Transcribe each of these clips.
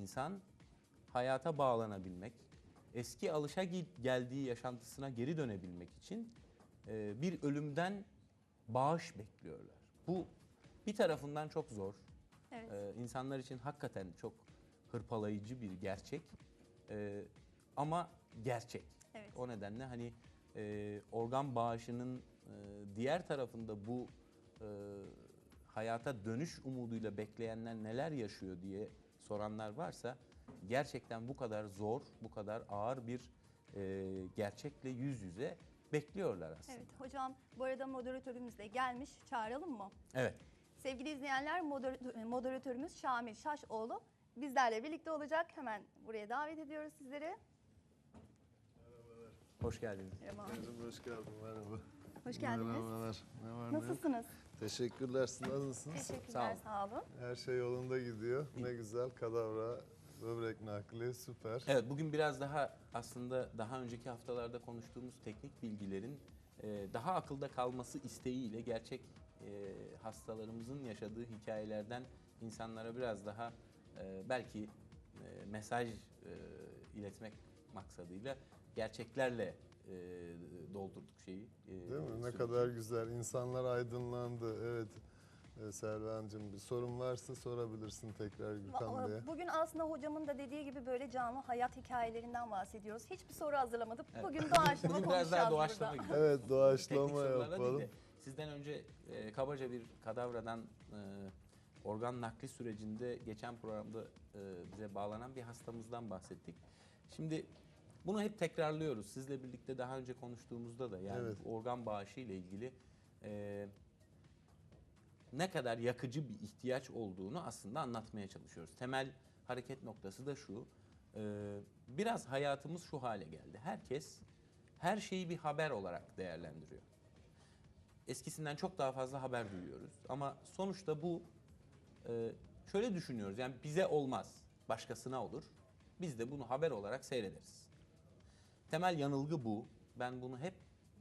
insan hayata bağlanabilmek, eski alışa geldiği yaşantısına geri dönebilmek için e, bir ölümden bağış bekliyorlar. Bu bir tarafından çok zor. Evet. Ee, insanlar için hakikaten çok hırpalayıcı bir gerçek. Ee, ama gerçek. Evet. O nedenle hani e, organ bağışının e, diğer tarafında bu e, hayata dönüş umuduyla bekleyenler neler yaşıyor diye soranlar varsa gerçekten bu kadar zor, bu kadar ağır bir e, gerçekle yüz yüze bekliyorlar aslında. Evet hocam bu arada moderatörümüz de gelmiş. Çağıralım mı? evet. Sevgili izleyenler moderatör- moderatörümüz Şamil Şaşoğlu bizlerle birlikte olacak. Hemen buraya davet ediyoruz sizleri. Hoş geldiniz. Merhaba. Merhaba, hoş geldin. Merhaba. Hoş geldiniz. Merhabalar. Ne var ne yok? Nasılsınız? Teşekkürler. Siz nasılsınız? Teşekkürler Sağ sağ olun. Her şey yolunda gidiyor. Ne güzel. Kadavra, böbrek nakli, süper. Evet bugün biraz daha aslında daha önceki haftalarda konuştuğumuz teknik bilgilerin e, daha akılda kalması isteğiyle gerçek e, hastalarımızın yaşadığı hikayelerden insanlara biraz daha e, belki e, mesaj e, iletmek maksadıyla gerçeklerle e, doldurduk şeyi. e? Ne kadar güzel. İnsanlar aydınlandı. Evet. Ee, Selvancığım bir sorun varsa sorabilirsin tekrar Gülkan Bey'e. Bugün aslında hocamın da dediği gibi böyle canlı hayat hikayelerinden bahsediyoruz. Hiçbir soru hazırlamadık. Bugün doğaçlama Bugün biraz daha doğaçlama burada. Evet doğaçlama değil yapalım. de Sizden önce e, kabaca bir kadavradan e, organ nakli sürecinde geçen programda e, bize bağlanan bir hastamızdan bahsettik. Şimdi bunu hep tekrarlıyoruz. Sizle birlikte daha önce konuştuğumuzda da yani Evet. organ bağışı ile ilgili e, ne kadar yakıcı bir ihtiyaç olduğunu aslında anlatmaya çalışıyoruz. Temel hareket noktası da şu. e, biraz hayatımız şu hale geldi. Herkes her şeyi bir haber olarak değerlendiriyor. Eskisinden çok daha fazla haber duyuyoruz. Ama sonuçta bu e, şöyle düşünüyoruz. Yani bize olmaz, başkasına olur. Biz de bunu haber olarak seyrederiz. Temel yanılgı bu. Ben bunu hep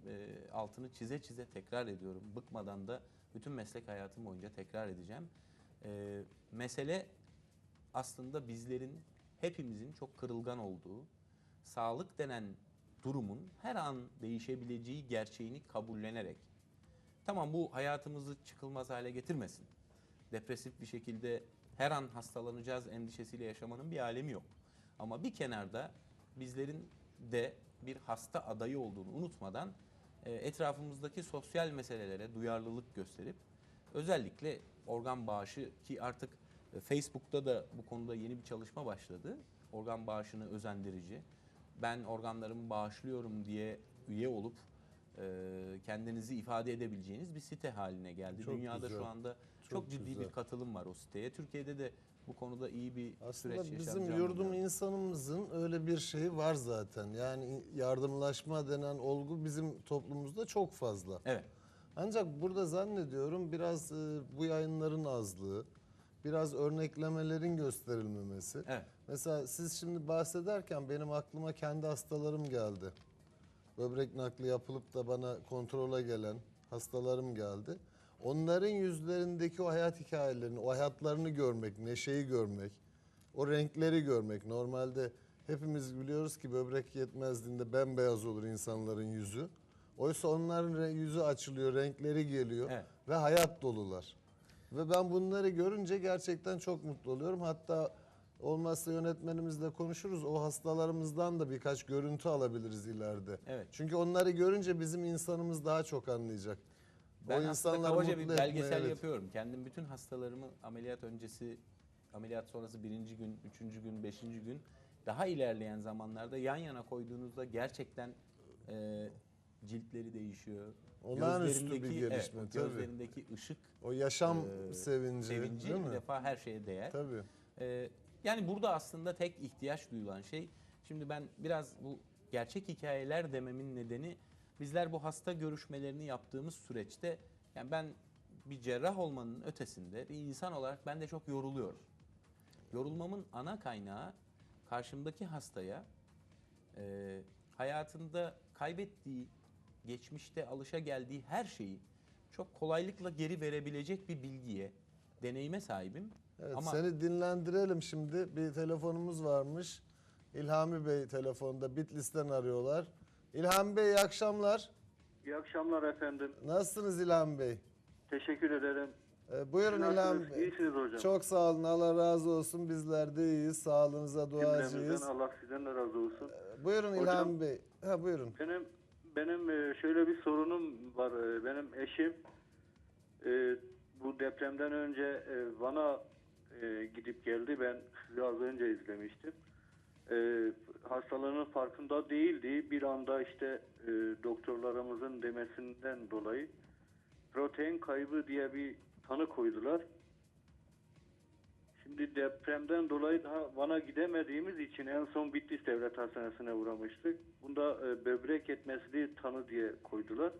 e, altını çize çize tekrar ediyorum. Bıkmadan da bütün meslek hayatım boyunca tekrar edeceğim. E, mesele aslında bizlerin, hepimizin çok kırılgan olduğu, sağlık denen durumun her an değişebileceği gerçeğini kabullenerek, tamam bu hayatımızı çıkılmaz hale getirmesin. Depresif bir şekilde her an hastalanacağız endişesiyle yaşamanın bir alemi yok. Ama bir kenarda bizlerin de bir hasta adayı olduğunu unutmadan e, etrafımızdaki sosyal meselelere duyarlılık gösterip özellikle organ bağışı ki artık e, Facebook'ta da bu konuda yeni bir çalışma başladı. Organ bağışını özendirici. Ben organlarımı bağışlıyorum diye üye olup e, kendinizi ifade edebileceğiniz bir site haline geldi. Çok Dünyada güzel. şu anda çok, Çok ciddi güzel. bir katılım var o siteye. Türkiye'de de bu konuda iyi bir Aslında süreç bizim yaşanacağını yurdum umuyorum. insanımızın öyle bir şeyi var zaten. Yani yardımlaşma denen olgu bizim toplumumuzda çok fazla. Evet. Ancak burada zannediyorum biraz e, bu yayınların azlığı, biraz örneklemelerin gösterilmemesi. Evet. Mesela siz şimdi bahsederken benim aklıma kendi hastalarım geldi. Böbrek nakli yapılıp da bana kontrole gelen hastalarım geldi. Onların yüzlerindeki o hayat hikayelerini, o hayatlarını görmek, neşeyi görmek, o renkleri görmek. Normalde hepimiz biliyoruz ki böbrek yetmezliğinde bembeyaz olur insanların yüzü. Oysa onların yüzü açılıyor, renkleri geliyor Evet. ve hayat dolular. Ve ben bunları görünce gerçekten çok mutlu oluyorum. Hatta olmazsa yönetmenimizle konuşuruz. O hastalarımızdan da birkaç görüntü alabiliriz ileride. Evet. Çünkü onları görünce bizim insanımız daha çok anlayacak. Ben o insanları kabaca bir belgesel evet. yapıyorum. Kendim bütün hastalarımı ameliyat öncesi, ameliyat sonrası birinci gün, üçüncü gün, beşinci gün daha ilerleyen zamanlarda yan yana koyduğunuzda gerçekten e, ciltleri değişiyor. Olağanüstü bir gelişme, evet, tabii. gözlerindeki ışık O yaşam e, sevinci, sevinci değil bir mi? defa her şeye değer. Tabii. Ee, yani burada aslında tek ihtiyaç duyulan şey, şimdi ben biraz bu gerçek hikayeler dememin nedeni bizler bu hasta görüşmelerini yaptığımız süreçte yani ben bir cerrah olmanın ötesinde bir insan olarak ben de çok yoruluyorum. Yorulmamın ana kaynağı karşımdaki hastaya e, hayatında kaybettiği, geçmişte alışa geldiği her şeyi çok kolaylıkla geri verebilecek bir bilgiye, deneyime sahibim. Evet, Ama seni dinlendirelim şimdi. Bir telefonumuz varmış. İlhami Bey telefonda Bitlis'ten arıyorlar. İlhami Bey iyi akşamlar. İyi akşamlar efendim. Nasılsınız İlhami Bey? Teşekkür ederim. Ee, buyurun? İlhami Bey. İyisiniz hocam. Çok sağ olun. Allah razı olsun. Bizler de iyiyiz. Sağlığınıza duacıyız. Allah sizden de razı olsun. Buyurun Hocam- İlhami Bey. Ha buyurun. Benim benim e, şöyle bir sorunum var. E, Benim eşim e, bu depremden önce Van'a gidip geldi. Ben sizi az önce izlemiştim. E, Hastalığının farkında değildi. Bir anda işte e, doktorlarımızın demesinden dolayı protein kaybı diye bir tanı koydular. Şimdi depremden dolayı daha Van'a gidemediğimiz için en son Bitlis Devlet Hastanesi'ne uğramıştık. Bunda e, böbrek yetmezliği tanı diye koydular.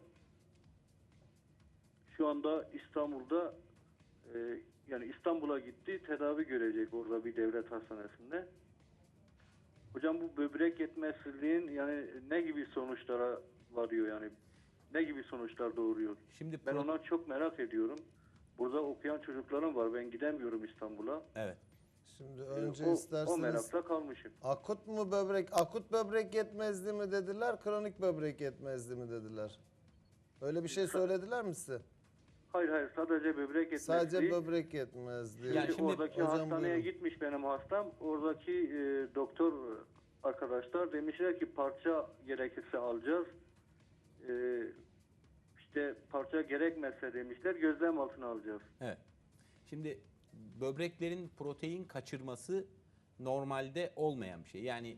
Şu anda İstanbul'da e, yani İstanbul'a gitti tedavi görecek orada bir devlet hastanesinde. Hocam bu böbrek yetmezliğin yani ne gibi sonuçlara varıyor yani ne gibi sonuçlar doğuruyor? şimdi Ben pro- ona çok merak ediyorum. Burada okuyan çocuklarım var. Ben gidemiyorum İstanbul'a. evet. Şimdi Ee, önce o, o isterseniz merakla kalmışım. akut mu böbrek, akut böbrek yetmezliği mi dediler, kronik böbrek yetmezliği mi dediler? Öyle bir şey söylediler mi size? Hayır hayır sadece böbrek yetmezliği. Sadece böbrek yetmezliği. Yani Şimdi oradaki hocam hastaneye buyurun. gitmiş benim hastam. Oradaki e, doktor arkadaşlar demişler ki parça gerekirse alacağız. E, işte parça gerekmezse demişler gözlem altına alacağız. Evet. Şimdi böbreklerin protein kaçırması normalde olmayan bir şey. Yani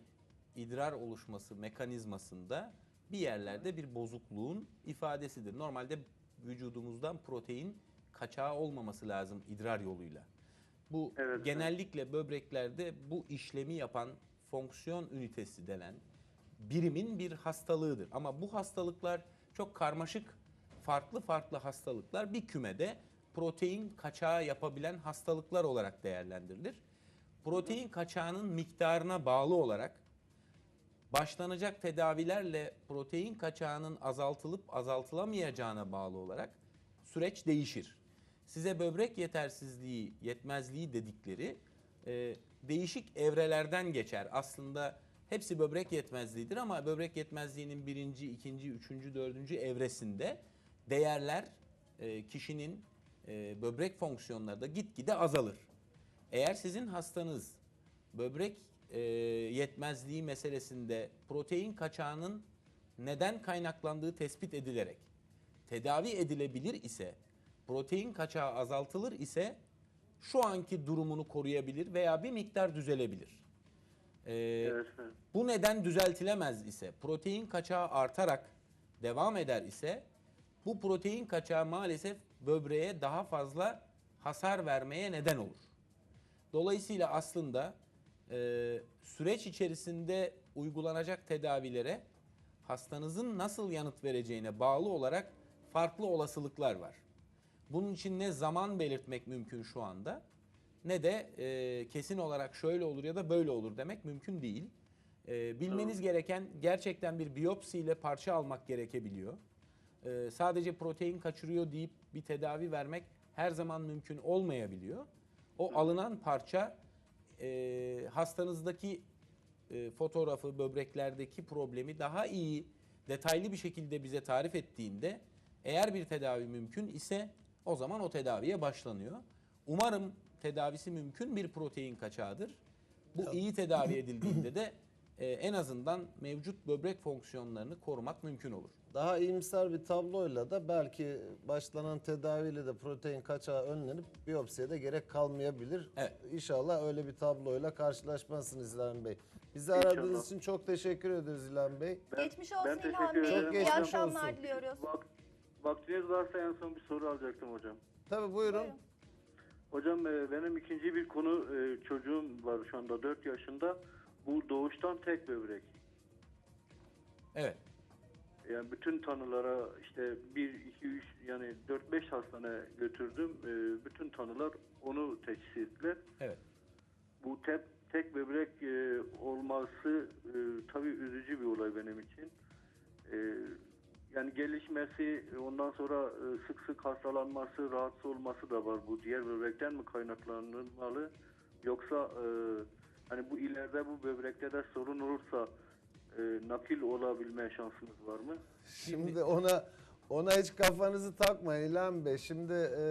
idrar oluşması mekanizmasında bir yerlerde bir bozukluğun ifadesidir. Normalde vücudumuzdan protein kaçağı olmaması lazım idrar yoluyla. Bu Evet. genellikle böbreklerde bu işlemi yapan fonksiyon ünitesi denen birimin bir hastalığıdır. Ama bu hastalıklar çok karmaşık, farklı farklı hastalıklar bir kümede protein kaçağı yapabilen hastalıklar olarak değerlendirilir. Protein kaçağının miktarına bağlı olarak başlanacak tedavilerle protein kaçağının azaltılıp azaltılamayacağına bağlı olarak süreç değişir. Size böbrek yetersizliği, yetmezliği dedikleri e, değişik evrelerden geçer. Aslında hepsi böbrek yetmezliğidir ama böbrek yetmezliğinin birinci, ikinci, üçüncü, dördüncü evresinde değerler e, kişinin e, böbrek fonksiyonları da gitgide azalır. Eğer sizin hastanız böbrek e, yetmezliği meselesinde protein kaçağının neden kaynaklandığı tespit edilerek tedavi edilebilir ise, protein kaçağı azaltılır ise şu anki durumunu koruyabilir veya bir miktar düzelebilir. E, Evet. evet. bu neden düzeltilemez ise, protein kaçağı artarak devam eder ise bu protein kaçağı maalesef böbreğe daha fazla hasar vermeye neden olur. Dolayısıyla aslında e, süreç içerisinde uygulanacak tedavilere hastanızın nasıl yanıt vereceğine bağlı olarak farklı olasılıklar var. Bunun için ne zaman belirtmek mümkün şu anda ne de e, kesin olarak şöyle olur ya da böyle olur demek mümkün değil. E, bilmeniz gereken gerçekten bir biyopsiyle parça almak gerekebiliyor. E, sadece protein kaçırıyor deyip bir tedavi vermek her zaman mümkün olmayabiliyor. O alınan parça e, hastanızdaki e, fotoğrafı, böbreklerdeki problemi daha iyi, detaylı bir şekilde bize tarif ettiğinde eğer bir tedavi mümkün ise o zaman o tedaviye başlanıyor. Umarım tedavisi mümkün bir protein kaçağıdır. Bu iyi tedavi edildiğinde de e, en azından mevcut böbrek fonksiyonlarını korumak mümkün olur. Daha iyimser bir tabloyla da belki başlanan tedaviyle de protein kaçağı önlenip biyopsiye de gerek kalmayabilir. Evet. İnşallah öyle bir tabloyla karşılaşmazsınız İlhan Bey. Bizi İnşallah. aradığınız için çok teşekkür ederiz İlhan Bey. Ben- Geçmiş olsun ben İlhan Bey. Çok İyi geçmiş akşamlar olsun. diliyoruz. Vak- vaktiniz varsa en son bir soru alacaktım hocam. Tabii buyurun. Buyurun. Hocam e, benim ikinci bir konu e, çocuğum var şu anda 4 yaşında. Bu doğuştan tek böbrek. Evet. Yani bütün tanılara işte 1, 2, 3 yani 4-5 hastane götürdüm. E, bütün tanılar onu teşhis ettiler. Evet. Bu tek, tek böbrek e, olması e, tabii üzücü bir olay benim için. E, yani gelişmesi ondan sonra e, sık sık hastalanması, rahatsız olması da var. Bu diğer böbrekten mi kaynaklanmalı? Yoksa e, hani bu ileride bu böbrekte de sorun olursa e, nakil olabilme şansınız var mı? Şimdi ona ona hiç kafanızı takmayın İlhan Bey. Şimdi e,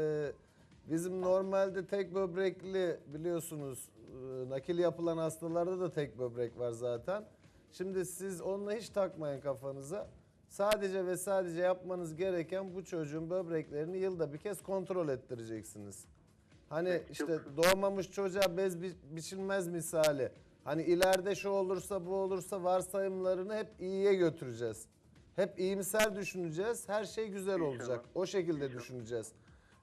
bizim normalde tek böbrekli biliyorsunuz e, nakil yapılan hastalarda da tek böbrek var zaten. Şimdi siz onunla hiç takmayın kafanıza. Sadece ve sadece yapmanız gereken bu çocuğun böbreklerini yılda bir kez kontrol ettireceksiniz. Hani Peki, işte çok- doğmamış çocuğa bez bi- biçilmez misali. Hani ileride şu olursa bu olursa varsayımlarını hep iyiye götüreceğiz. Hep iyimser düşüneceğiz. Her şey güzel olacak. O şekilde düşüneceğiz.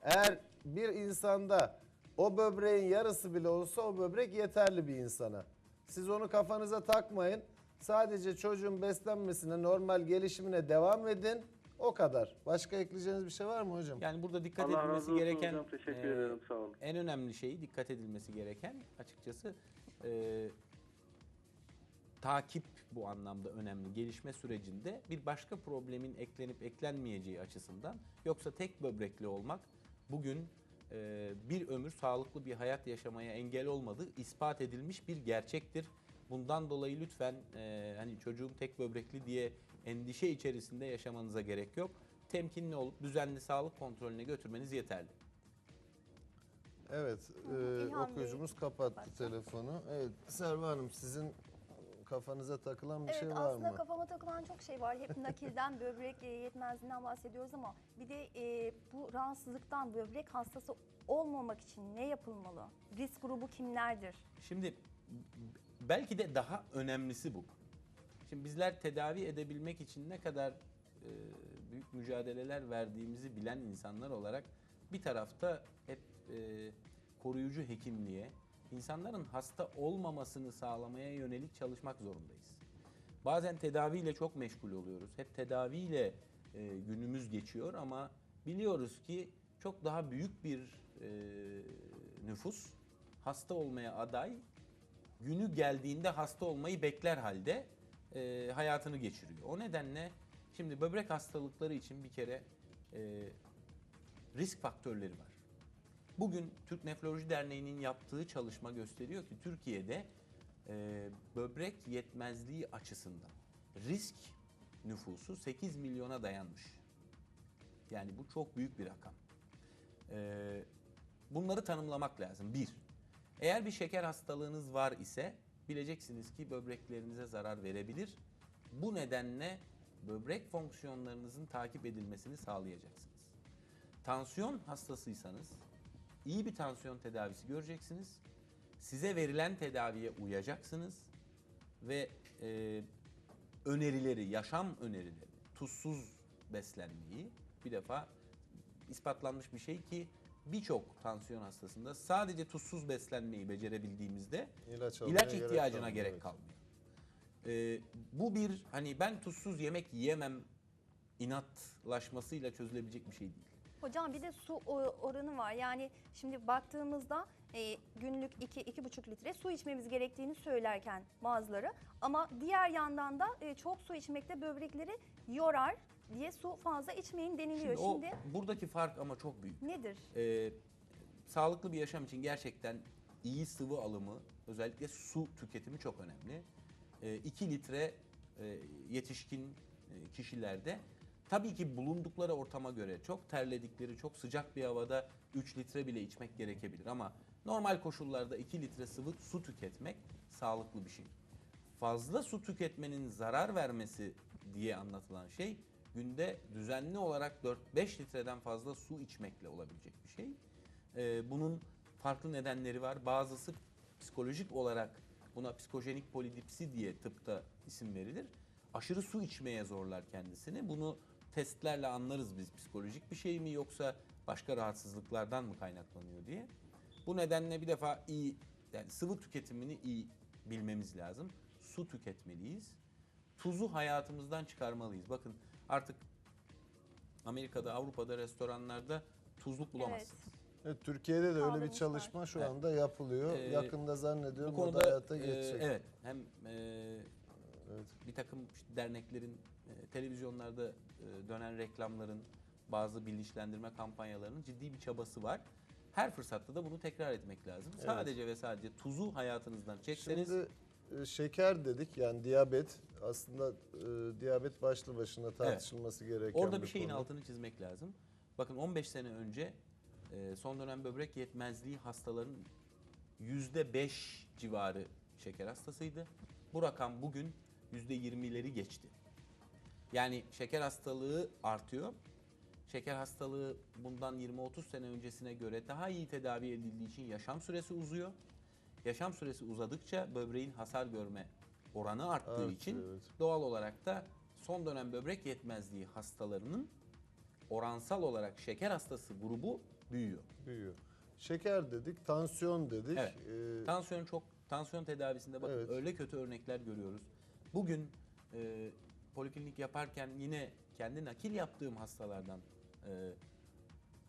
Eğer bir insanda o böbreğin yarısı bile olsa o böbrek yeterli bir insana. Siz onu kafanıza takmayın. Sadece çocuğun beslenmesine, normal gelişimine devam edin. O kadar. Başka ekleyeceğiniz bir şey var mı hocam? Yani burada dikkat Allah razı edilmesi olsun gereken hocam. Teşekkür e, ederim. Sağ olun. en önemli şey dikkat edilmesi gereken açıkçası e, takip bu anlamda önemli. Gelişme sürecinde bir başka problemin eklenip eklenmeyeceği açısından yoksa tek böbrekli olmak bugün e, bir ömür sağlıklı bir hayat yaşamaya engel olmadığı ispat edilmiş bir gerçektir. Bundan dolayı lütfen e, hani çocuğum tek böbrekli diye endişe içerisinde yaşamanıza gerek yok. Temkinli olup düzenli sağlık kontrolüne götürmeniz yeterli. Evet, e, İlhan Bey okuyucumuz kapattı kapattı. telefonu. Evet, Serva Hanım sizin kafanıza takılan bir Evet şey var aslında mı? kafama takılan çok şey var. Hep nakilden, böbrek yetmezliğinden bahsediyoruz ama bir de e, bu rahatsızlıktan böbrek hastası olmamak için ne yapılmalı? Risk grubu kimlerdir? Şimdi belki de daha önemlisi bu. Şimdi bizler tedavi edebilmek için ne kadar e, büyük mücadeleler verdiğimizi bilen insanlar olarak bir tarafta hep e, koruyucu hekimliğe, insanların hasta olmamasını sağlamaya yönelik çalışmak zorundayız. Bazen tedaviyle çok meşgul oluyoruz. Hep tedaviyle e, günümüz geçiyor ama biliyoruz ki çok daha büyük bir e, nüfus hasta olmaya aday günü geldiğinde hasta olmayı bekler halde e, hayatını geçiriyor. O nedenle şimdi böbrek hastalıkları için bir kere e, risk faktörleri var. Bugün Türk Nefroloji Derneği'nin yaptığı çalışma gösteriyor ki Türkiye'de e, böbrek yetmezliği açısından risk nüfusu 8 milyona dayanmış. Yani bu çok büyük bir rakam. E, bunları tanımlamak lazım. Bir, eğer bir şeker hastalığınız var ise bileceksiniz ki böbreklerinize zarar verebilir. Bu nedenle böbrek fonksiyonlarınızın takip edilmesini sağlayacaksınız. Tansiyon hastasıysanız iyi bir tansiyon tedavisi göreceksiniz. Size verilen tedaviye uyacaksınız ve e, önerileri, yaşam önerileri, tuzsuz beslenmeyi bir defa ispatlanmış bir şey ki birçok tansiyon hastasında sadece tuzsuz beslenmeyi becerebildiğimizde İlaç, ilaç gerek ihtiyacına gerek evet. kalmıyor. Ee, bu bir hani ben tuzsuz yemek yiyemem inatlaşmasıyla çözülebilecek bir şey değil. Hocam bir de su oranı var. Yani şimdi baktığımızda e, günlük 2-2,5 litre su içmemiz gerektiğini söylerken bazıları ama diğer yandan da e, çok su içmek de böbrekleri yorar diye su fazla içmeyin deniliyor. Şimdi, Şimdi, o buradaki fark ama çok büyük. nedir? Ee, sağlıklı bir yaşam için gerçekten iyi sıvı alımı, özellikle su tüketimi çok önemli. 2 litre e, yetişkin e, kişilerde tabii ki bulundukları ortama göre çok terledikleri, çok sıcak bir havada 3 litre bile içmek gerekebilir ama normal koşullarda 2 litre sıvı su tüketmek sağlıklı bir şey. Fazla su tüketmenin zarar vermesi diye anlatılan şey günde düzenli olarak 4-5 litreden fazla su içmekle olabilecek bir şey. Ee, bunun farklı nedenleri var. Bazısı psikolojik olarak buna psikojenik polidipsi diye tıpta isim verilir. Aşırı su içmeye zorlar kendisini. Bunu testlerle anlarız biz psikolojik bir şey mi yoksa başka rahatsızlıklardan mı kaynaklanıyor diye. Bu nedenle bir defa iyi yani sıvı tüketimini iyi bilmemiz lazım. Su tüketmeliyiz. Tuzu hayatımızdan çıkarmalıyız. Bakın artık Amerika'da, Avrupa'da restoranlarda tuzluk bulamazsınız. Evet, Türkiye'de de öyle bir çalışma şu Evet. anda yapılıyor. Ee, Yakında zannediyorum Bu o da konuda hayata e, geçecek. evet hem e, Evet. bir takım işte derneklerin, e, televizyonlarda e, dönen reklamların, bazı bilinçlendirme kampanyalarının ciddi bir çabası var. Her fırsatta da bunu tekrar etmek lazım. Evet. Sadece ve sadece tuzu hayatınızdan çekseniz Şimdi e, şeker dedik yani diyabet aslında e, diyabet başlı başına tartışılması gereken Orada bir şeyin konu. altını çizmek lazım. Bakın 15 sene önce e, son dönem böbrek yetmezliği hastaların %5 civarı şeker hastasıydı. Bu rakam bugün %20'leri geçti. Yani şeker hastalığı artıyor. Şeker hastalığı bundan 20-30 sene öncesine göre daha iyi tedavi edildiği için yaşam süresi uzuyor. Yaşam süresi uzadıkça böbreğin hasar görme oranı arttığı Artıyor, için evet. doğal olarak da son dönem böbrek yetmezliği hastalarının oransal olarak şeker hastası grubu büyüyor. büyüyor. Şeker dedik, tansiyon dedik. Evet. E, Tansiyon çok tansiyon tedavisinde bakın Evet. öyle kötü örnekler görüyoruz. Bugün e, poliklinik yaparken yine kendi nakil yaptığım hastalardan e,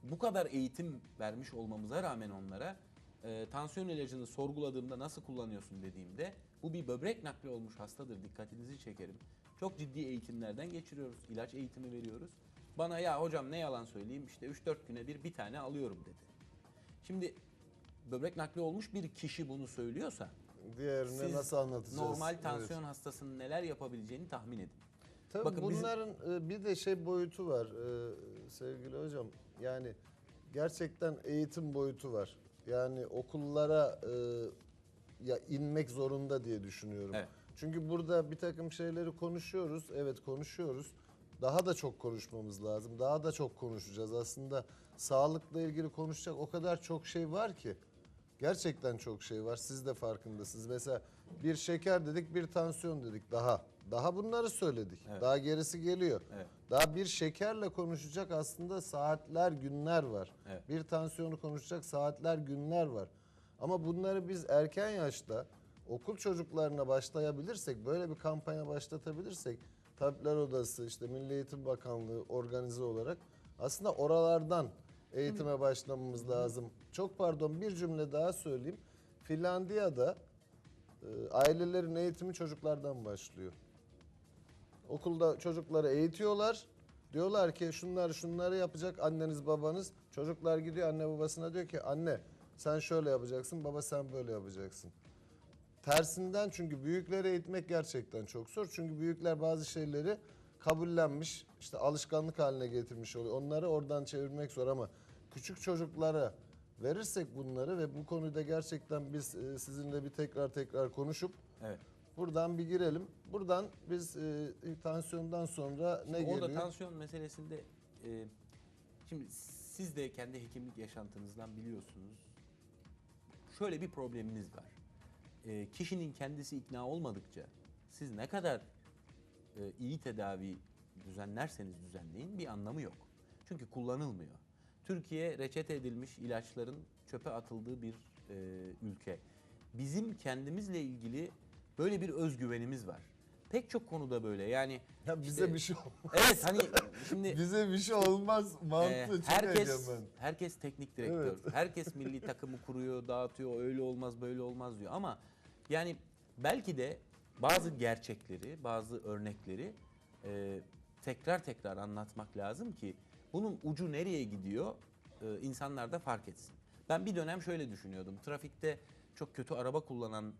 bu kadar eğitim vermiş olmamıza rağmen onlara e, tansiyon ilacını sorguladığımda nasıl kullanıyorsun dediğimde bu bir böbrek nakli olmuş hastadır dikkatinizi çekerim. Çok ciddi eğitimlerden geçiriyoruz. ilaç eğitimi veriyoruz. Bana ya hocam ne yalan söyleyeyim işte 3-4 güne bir bir tane alıyorum dedi. Şimdi böbrek nakli olmuş bir kişi bunu söylüyorsa diğerine siz nasıl anlatacağız? normal Evet. tansiyon hastasının neler yapabileceğini tahmin edin. Tabii Bakın bizim- bunların e, bir de şey boyutu var e, sevgili hocam. Yani gerçekten eğitim boyutu var. Yani okullara e, ya inmek zorunda diye düşünüyorum. Evet. Çünkü burada bir takım şeyleri konuşuyoruz. Evet konuşuyoruz. Daha da çok konuşmamız lazım. Daha da çok konuşacağız. Aslında sağlıkla ilgili konuşacak o kadar çok şey var ki. Gerçekten çok şey var. Siz de farkındasınız. Mesela bir şeker dedik, bir tansiyon dedik daha. Daha bunları söyledik. Evet. Daha gerisi geliyor. Evet. Daha bir şekerle konuşacak aslında saatler, günler var. Evet. Bir tansiyonu konuşacak saatler, günler var. Ama bunları biz erken yaşta okul çocuklarına başlayabilirsek, böyle bir kampanya başlatabilirsek, Tabipler Odası, işte Milli Eğitim Bakanlığı organize olarak aslında oralardan eğitime başlamamız lazım. Çok pardon bir cümle daha söyleyeyim. Finlandiya'da e, ailelerin eğitimi çocuklardan başlıyor. Okulda çocukları eğitiyorlar. Diyorlar ki şunları şunları yapacak anneniz babanız. Çocuklar gidiyor anne babasına diyor ki anne sen şöyle yapacaksın baba sen böyle yapacaksın. Tersinden çünkü büyükleri eğitmek gerçekten çok zor. Çünkü büyükler bazı şeyleri kabullenmiş, işte alışkanlık haline getirmiş oluyor. Onları oradan çevirmek zor ama küçük çocuklara verirsek bunları ve bu konuda gerçekten biz e, sizinle bir tekrar tekrar konuşup Evet. Buradan bir girelim. Buradan biz e, tansiyondan sonra ne Orada geliyor? tansiyon meselesinde e, şimdi siz de kendi hekimlik yaşantınızdan biliyorsunuz. Şöyle bir probleminiz var. E, kişinin kendisi ikna olmadıkça siz ne kadar e, iyi tedavi düzenlerseniz düzenleyin bir anlamı yok. Çünkü kullanılmıyor. Türkiye reçete edilmiş ilaçların çöpe atıldığı bir e, ülke. Bizim kendimizle ilgili böyle bir özgüvenimiz var. Pek çok konuda böyle. Yani Ya bize işte- bir şey olmaz. Evet hani şimdi bize bir şey olmaz mantığı e, çok herkes herkes teknik direktör. Evet. Herkes milli takımı kuruyor, dağıtıyor. Öyle olmaz, böyle olmaz diyor ama yani belki de bazı gerçekleri, bazı örnekleri e, tekrar tekrar anlatmak lazım ki bunun ucu nereye gidiyor e, insanlar da fark etsin. Ben bir dönem şöyle düşünüyordum. Trafikte çok kötü araba kullanan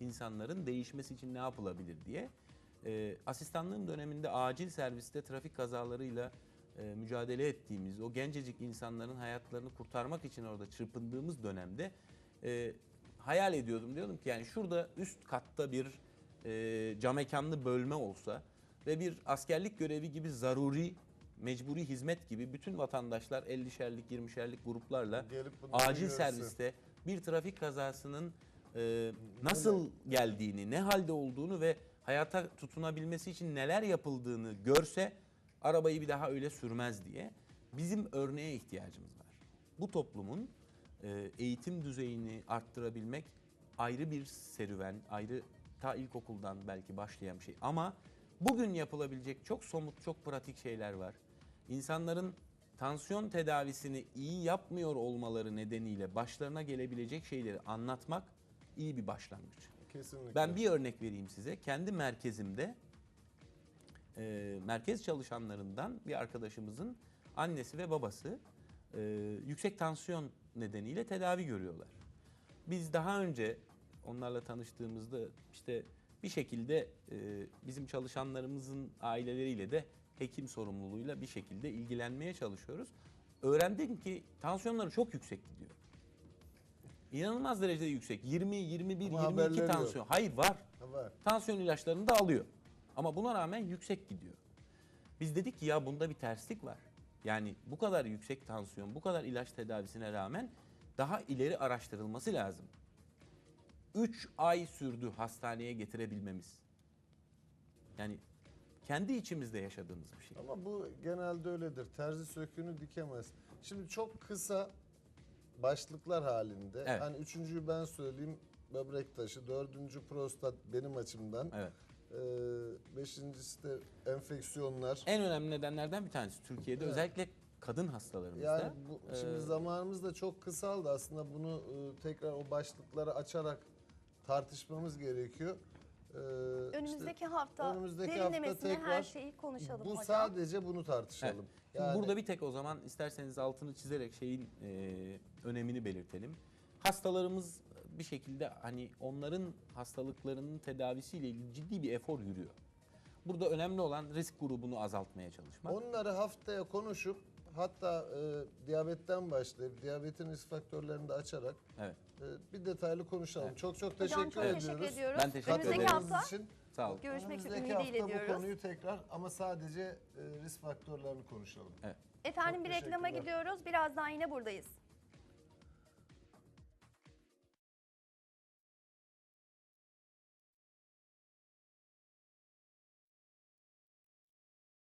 insanların değişmesi için ne yapılabilir diye. E, asistanlığım döneminde acil serviste trafik kazalarıyla e, mücadele ettiğimiz, o gencecik insanların hayatlarını kurtarmak için orada çırpındığımız dönemde e, hayal ediyordum. Diyordum ki yani şurada üst katta bir e, camekanlı bölme olsa ve bir askerlik görevi gibi zaruri, mecburi hizmet gibi bütün vatandaşlar 50'şerlik, 20'şerlik gruplarla Gelip acil görse. serviste bir trafik kazasının e, nasıl geldiğini, ne halde olduğunu ve hayata tutunabilmesi için neler yapıldığını görse arabayı bir daha öyle sürmez diye bizim örneğe ihtiyacımız var. Bu toplumun e, eğitim düzeyini arttırabilmek ayrı bir serüven, ayrı ta ilkokuldan belki başlayan bir şey ama bugün yapılabilecek çok somut, çok pratik şeyler var. İnsanların tansiyon tedavisini iyi yapmıyor olmaları nedeniyle başlarına gelebilecek şeyleri anlatmak iyi bir başlangıç. Kesinlikle. Ben bir örnek vereyim size. Kendi merkezimde e, merkez çalışanlarından bir arkadaşımızın annesi ve babası e, yüksek tansiyon nedeniyle tedavi görüyorlar. Biz daha önce onlarla tanıştığımızda işte bir şekilde e, bizim çalışanlarımızın aileleriyle de hekim sorumluluğuyla bir şekilde ilgilenmeye çalışıyoruz. Öğrendim ki tansiyonları çok yüksek gidiyor. İnanılmaz derecede yüksek. 20, 21, Ama 22 haberleri yok. tansiyon. Hayır var. Var. Tansiyon ilaçlarını da alıyor. Ama buna rağmen yüksek gidiyor. Biz dedik ki ya bunda bir terslik var. Yani bu kadar yüksek tansiyon, bu kadar ilaç tedavisine rağmen daha ileri araştırılması lazım. 3 ay sürdü hastaneye getirebilmemiz. Yani kendi içimizde yaşadığımız bir şey. Ama bu genelde öyledir. Terzi söküğünü dikemez. Şimdi çok kısa başlıklar halinde. Evet. Hani üçüncüyü ben söyleyeyim. Böbrek taşı. Dördüncü prostat benim açımdan. Evet. Ee, beşincisi de enfeksiyonlar. En önemli nedenlerden bir tanesi Türkiye'de Evet. özellikle kadın hastalarımızda. Yani bu, şimdi e, zamanımız da çok kısaldı. Aslında bunu e, tekrar o başlıkları açarak tartışmamız gerekiyor. Ee, Önümüzdeki işte hafta önümüzdeki hafta derinlemesine her tekrar şeyi konuşalım bu hocam. sadece bunu Evet. tartışalım. Şimdi Yani- burada bir tek o zaman isterseniz altını çizerek şeyin e, önemini belirtelim. Hastalarımız bir şekilde hani onların hastalıklarının tedavisiyle ilgili ciddi bir efor yürüyor. Burada önemli olan risk grubunu azaltmaya çalışmak. Onları haftaya konuşup hatta e, diyabetten başlayıp diyabetin risk faktörlerini de açarak Evet. e, bir detaylı konuşalım. Evet. Çok çok Hocam teşekkür çok ediyoruz. teşekkür ediyoruz. Ben teşekkür Önümüzdeki ederim. hafta için. Sağ olun. görüşmek üzere Önümüzdeki ümidiyle hafta bu diyoruz. konuyu tekrar ama sadece e, risk faktörlerini konuşalım. Efendim Çok bir reklama teşekkürler. gidiyoruz. Birazdan yine buradayız.